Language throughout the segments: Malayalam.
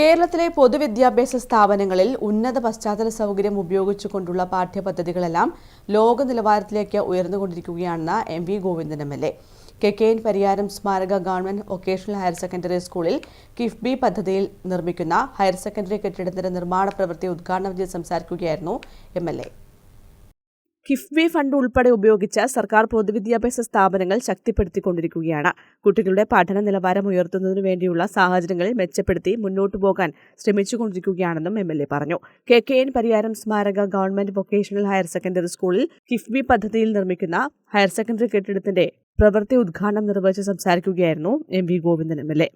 കേരളത്തിലെ പൊതുവിദ്യാഭ്യാസ സ്ഥാപനങ്ങളിൽ ഉന്നത പശ്ചാത്തല സൗകര്യം ഉപയോഗിച്ചുകൊണ്ടുള്ള പാഠ്യപദ്ധതികളെല്ലാം ലോക നിലവാരത്തിലേക്ക് ഉയർന്നുകൊണ്ടിരിക്കുകയാണെന്ന് M V Govindan M L A. K K N Pariyaram സ്മാരക ഗവൺമെന്റ് വൊക്കേഷണൽ ഹയർ സെക്കൻഡറി സ്കൂളിൽ കിഫ്ബി പദ്ധതിയിൽ നിർമ്മിക്കുന്ന ഹയർ സെക്കൻഡറി കെട്ടിടത്തിന്റെ നിർമ്മാണ പ്രവൃത്തി ഉദ്ഘാടനം ചെയ്ത് സംസാരിക്കുകയായിരുന്നു M L A. KIIFB fund ഉൾപ്പെടെ ഉപയോഗിച്ച് സർക്കാർ പൊതുവിദ്യാഭ്യാസ സ്ഥാപനങ്ങൾ ശക്തിപ്പെടുത്തിക്കൊണ്ടിരിക്കുകയാണ്. കുട്ടികളുടെ പഠന നിലവാരം ഉയർത്തുന്നതിനു വേണ്ടിയുള്ള സാഹചര്യങ്ങളിൽ മെച്ചപ്പെടുത്തി മുന്നോട്ടു പോകാൻ ശ്രമിച്ചുകൊണ്ടിരിക്കുകയാണെന്നും എം എൽ എ പറഞ്ഞു. കെ കെ എൻ പരിയാരം സ്മാരക ഗവൺമെന്റ് വൊക്കേഷണൽ ഹയർ സെക്കൻഡറി സ്കൂളിൽ കിഫ്ബി പദ്ധതിയിൽ നിർമ്മിക്കുന്ന ഹയർ സെക്കൻഡറി കെട്ടിടത്തിന്റെ പ്രവൃത്തി ഉദ്ഘാടനം നിർവഹിച്ച് സംസാരിക്കുകയായിരുന്നു M V Govindan M L A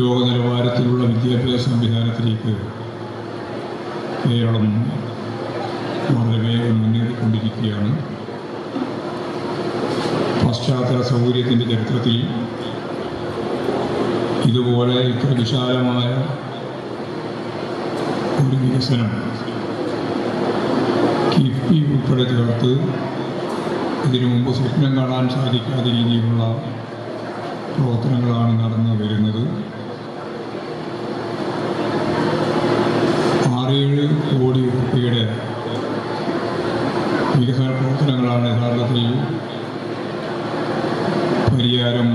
ലോക നിലവാരത്തിലുള്ള വിദ്യാഭ്യാസ സംവിധാനത്തിലേക്ക് കേരളം വളരെ മുന്നേറിക്കൊണ്ടിരിക്കുകയാണ് പശ്ചാത്തല സൗകര്യത്തിന്റെ ചരിത്രത്തിൽ ഇതുപോലെ ഇത്ര വിശാലമായ ഒരു വികസനം കിഫ്ബി ഉൾപ്പെടെ ചേർത്ത് ഇതിനു മുമ്പ് സ്വപ്നം കാണാൻ സാധിക്കാത്ത രീതിയിലുള്ള പ്രവർത്തനങ്ങളാണ് നടന്നു വരുന്നത്. പ്രവർത്തനങ്ങളാണ് യഥാർത്ഥത്തിൽ പരിയാരം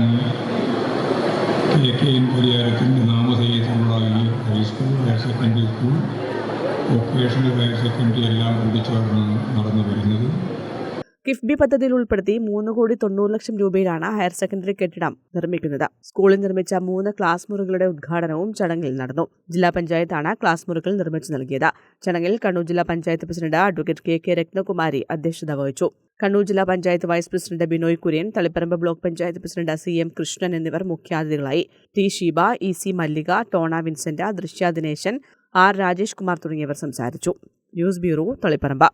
കെ കെ എൻ പരിയാരത്തിന്റെ നാമധേയത്തിലുള്ള ഈ high school higher secondary school vocational higher secondary എല്ലാം കൂടി ചേർന്ന് നടന്നു വരുന്നത്. കിഫ്ബി പദ്ധതിയിൽ ഉൾപ്പെടുത്തി മൂന്ന് കോടി തൊണ്ണൂറ് ലക്ഷം രൂപയിലാണ് ഹയർ സെക്കൻഡറി കെട്ടിടം നിർമ്മിക്കുന്നത്. സ്കൂളിൽ നിർമ്മിച്ച മൂന്ന് ക്ലാസ് മുറികളുടെ ഉദ്ഘാടനവും ചടങ്ങിൽ നടന്നു. ജില്ലാ പഞ്ചായത്താണ് ക്ലാസ് മുറികൾ നിർമ്മിച്ചു നൽകിയത്. ചടങ്ങിൽ കണ്ണൂർ ജില്ലാ panchayat president advocate K K Ratnakumari അധ്യക്ഷത വഹിച്ചു. കണ്ണൂർ ജില്ലാ panchayat vice president Binoy Kurian Taliparamba block panchayat president C M Krishnan എന്നിവർ മുഖ്യാതിഥികളായി T Sheeba E C Mallika Tona Vincent Drishya Dineshan R Rajesh Kumar തുടങ്ങിയവർ സംസാരിച്ചു. News bureau Taliparamba.